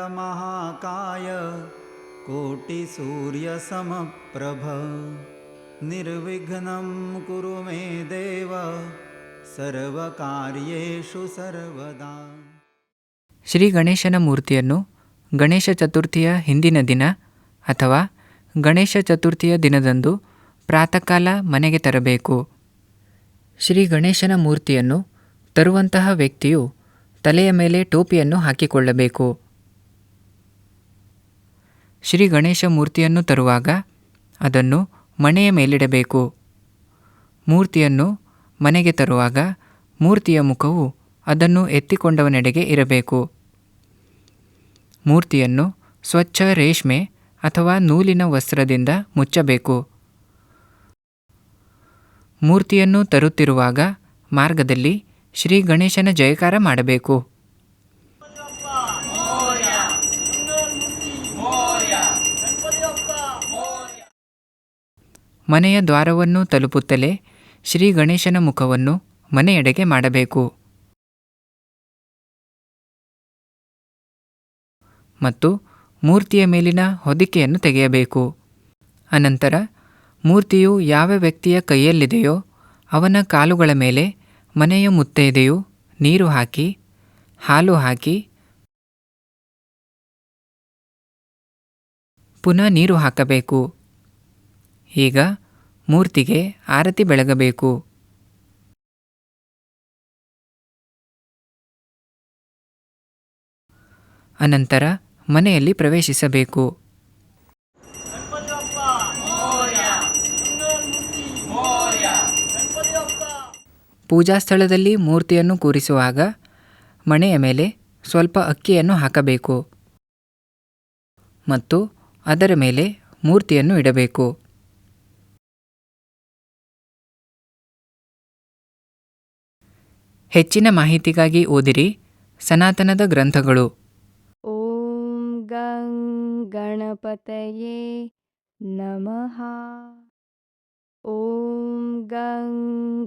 वक्रतुण्डमहाकाय कोटिसूर्यसमप्रभ निर्विघ्नं कुरु मे देव ಸರ್ವಕಾರ್ಯೇಷು ಸರ್ವದಾ ಶ್ರೀ ಗಣೇಶನ ಮೂರ್ತಿಯನ್ನು ಗಣೇಶ ಚತುರ್ಥಿಯ ಹಿಂದಿನ ದಿನ ಅಥವಾ ಗಣೇಶ ಚತುರ್ಥಿಯ ದಿನದಂದು ಪ್ರಾತಃಕಾಲ ಮನೆಗೆ ತರಬೇಕು ಶ್ರೀ ಗಣೇಶನ ಮೂರ್ತಿಯನ್ನು ತರುವಂತಹ ವ್ಯಕ್ತಿಯು ತಲೆಯ ಮೇಲೆ ಟೋಪಿಯನ್ನು ಹಾಕಿಕೊಳ್ಳಬೇಕು. ಶ್ರೀ ಗಣೇಶ ಮೂರ್ತಿಯನ್ನು ತರುವಾಗ ಅದನ್ನು ಮಣೆಯ ಮೇಲಿಡಬೇಕು. ಮೂರ್ತಿಯನ್ನು ಮನೆಗೆ ತರುವಾಗ ಮೂರ್ತಿಯ ಮುಖವು ಅದನ್ನು ಎತ್ತಿಕೊಂಡವನೆಡೆಗೆ ಇರಬೇಕು. ಮೂರ್ತಿಯನ್ನು ಸ್ವಚ್ಛ ರೇಷ್ಮೆ ಅಥವಾ ನೂಲಿನ ವಸ್ತ್ರದಿಂದ ಮುಚ್ಚಬೇಕು. ಮೂರ್ತಿಯನ್ನು ತರುತ್ತಿರುವಾಗ ಮಾರ್ಗದಲ್ಲಿ ಶ್ರೀ ಗಣೇಶನ ಜಯಕಾರ ಮಾಡಬೇಕು. ಮನೆಯ ದ್ವಾರವನ್ನು ತಲುಪುತ್ತಲೇ ಶ್ರೀ ಗಣೇಶನ ಮುಖವನ್ನು ಮನೆಯೆಡೆಗೆ ಮಾಡಬೇಕು. ಮತ್ತು ಮೂರ್ತಿಯ ಮೇಲಿನ ಹೊದಿಕೆಯನ್ನು ತೆಗೆಯಬೇಕು. ಅನಂತರ ಮೂರ್ತಿಯು ಯಾವ ವ್ಯಕ್ತಿಯ ಕೈಯಲ್ಲಿದೆಯೋ ಅವನ ಕಾಲುಗಳ ಮೇಲೆ ಮನೆಯ ಮುತ್ತೈದೆಯು ನೀರು ಹಾಕಿ, ಹಾಲು ಹಾಕಿ, ಪುನಃ ನೀರು ಹಾಕಬೇಕು. ಈಗ ಮೂರ್ತಿಗೆ ಆರತಿ ಬೆಳಗಬೇಕು. ಅನಂತರ ಮನೆಯಲ್ಲಿ ಪ್ರವೇಶಿಸಬೇಕು. ಪೂಜಾ ಸ್ಥಳದಲ್ಲಿ ಮೂರ್ತಿಯನ್ನು ಕೂರಿಸುವಾಗ ಮಣೆಯ ಮೇಲೆ ಸ್ವಲ್ಪ ಅಕ್ಕಿಯನ್ನು ಹಾಕಬೇಕು ಮತ್ತು ಅದರ ಮೇಲೆ ಮೂರ್ತಿಯನ್ನು ಇಡಬೇಕು. ಹೆಚ್ಚಿನ ಮಾಹಿತಿಗಾಗಿ ಓದಿರಿ ಸನಾತನದ ಗ್ರಂಥಗಳು. ಓಂ ಗಂ ಗಣಪತಯೇ ನಮಃ. ॐ गं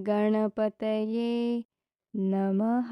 गणपतये नमः